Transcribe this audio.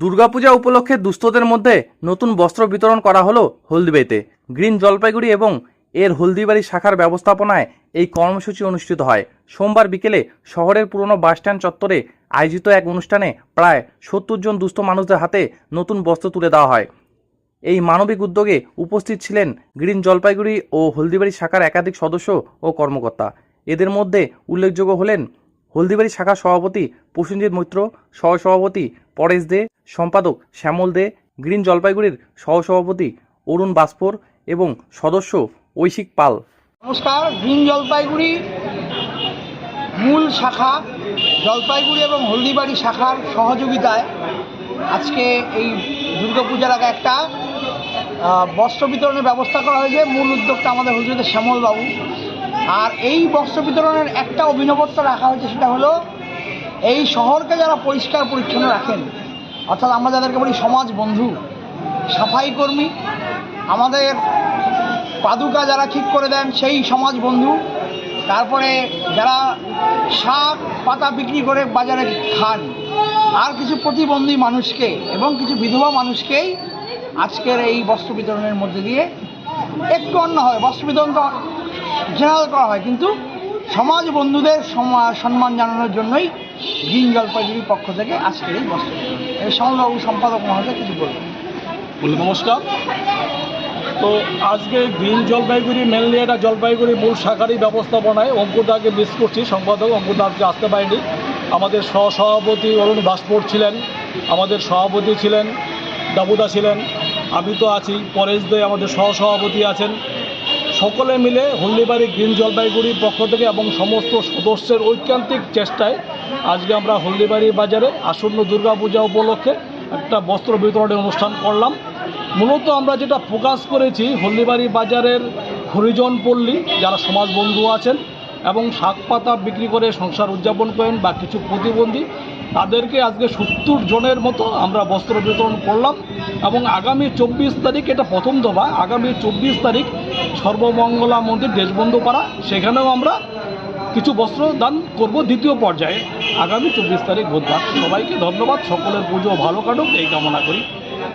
দুর্গাপূজা উপলক্ষে দুস্থদের মধ্যে নতুন বস্ত্র বিতরণ করা হলো হলদিবাড়িতে গ্রিন জলপাইগুড়ি এবং এর হলদিবাড়ি শাখার ব্যবস্থাপনায় এই কর্মসূচি অনুষ্ঠিত হয়। সোমবার বিকেলে শহরের পুরনো বাসস্ট্যান্ড চত্বরে আয়োজিত এক অনুষ্ঠানে প্রায় সত্তর জন দুস্থ মানুষদের হাতে নতুন বস্ত্র তুলে দেওয়া হয়। এই মানবিক উদ্যোগে উপস্থিত ছিলেন গ্রিন জলপাইগুড়ি ও হলদিবাড়ি শাখার একাধিক সদস্য ও কর্মকর্তা। এদের মধ্যে উল্লেখযোগ্য হলেন হলদিবাড়ি শাখার সভাপতি প্রসেনজিৎ মৈত্র, সহসভাপতি পরেশ দে সম্পাদক শ্যামল দে, গ্রিন জলপাইগুড়ির সহসভাপতি অরুণ বাস্পর এবং সদস্য ঐশিক পাল। নমস্কার, গ্রিন জলপাইগুড়ি মূল শাখা, জলপাইগুড়ি এবং হলদিবাড়ি শাখার সহযোগিতায় আজকে এই দুর্গাপূজার আগে একটা বস্ত্র বিতরণের ব্যবস্থা করা হয়েছে। মূল উদ্যোগটা আমাদের হচ্ছে শ্যামলবাবু। আর এই বস্ত্র বিতরণের একটা অভিনবত্ব রাখা হয়েছে সেটা হলো, এই শহরকে যারা পরিষ্কার পরিচ্ছন্ন রাখেন অর্থাৎ আমরা যাদেরকে বলি সমাজ বন্ধু, সাফাই কর্মী, আমাদের পাদুকা যারা ঠিক করে দেন সেই সমাজ বন্ধু, তারপরে যারা শাক, পাতা বিক্রি করে বাজারে খান, আর কিছু প্রতিবন্ধী মানুষকে এবং কিছু বিধবা মানুষকেই আজকের এই বস্ত্র বিতরণের মধ্যে দিয়ে একটু অন্য হয়। বস্ত্র বিতরণটা জেনারেল করা হয়, কিন্তু সমাজ বন্ধুদের সমা- সম্মান জানানোর জন্যই গ্রিন জলপাইগুড়ির পক্ষ থেকে আজকের এই বস্ত্র এই সমলবাবু সম্পাদক মহাশয় কিছু বলবেন নমস্কার। তো আজকে গ্রিন জলপাইগুড়ি মেনলি এটা জলপাইগুড়ি মূল শাখারই ব্যবস্থাপনায় অঙ্কুদাকে মিস করছি, সম্পাদক অঙ্কুদা আজকে আসতে পারেনি। আমাদের সহসভাপতি অরুণ বাসপোর ছিলেন, আমাদের সভাপতি ছিলেন, দাবুদা ছিলেন, আমি তো আছি, পরেশ দে আমাদের সহসভাপতি আছেন। সকলে মিলে হলদিবাড়ি গ্রিন জলপাইগুড়ির পক্ষ থেকে এবং সমস্ত সদস্যের ঐকান্তিক চেষ্টায় আজকে আমরা হলদিবাড়ি বাজারে আসন্ন দুর্গাপূজা উপলক্ষে একটা বস্ত্র বিতরণের অনুষ্ঠান করলাম। মূলত আমরা যেটা ফোকাস করেছি হলদিবাড়ি বাজারের হরিজন পল্লী, যারা সমাজ বন্ধু আছেন, এবং শাক পাতা বিক্রি করে সংসার উদযাপন করেন বা কিছু প্রতিবন্ধী তাদেরকে আজকে সত্তর জনের মতো আমরা বস্ত্র বিতরণ করলাম এবং আগামী চব্বিশ তারিখ, এটা প্রথম দফা, আগামী চব্বিশ তারিখ সর্বমঙ্গলা মন্দির দেশবন্ধু পাড়া সেখানেও আমরা কিছু বস্ত্র দান করব দ্বিতীয় পর্যায়ে। আগামী চব্বিশ তারিখ বুধবার। সবাইকে ধন্যবাদ। সকলের পুজো ভালো কাটুক, এই কামনা করি।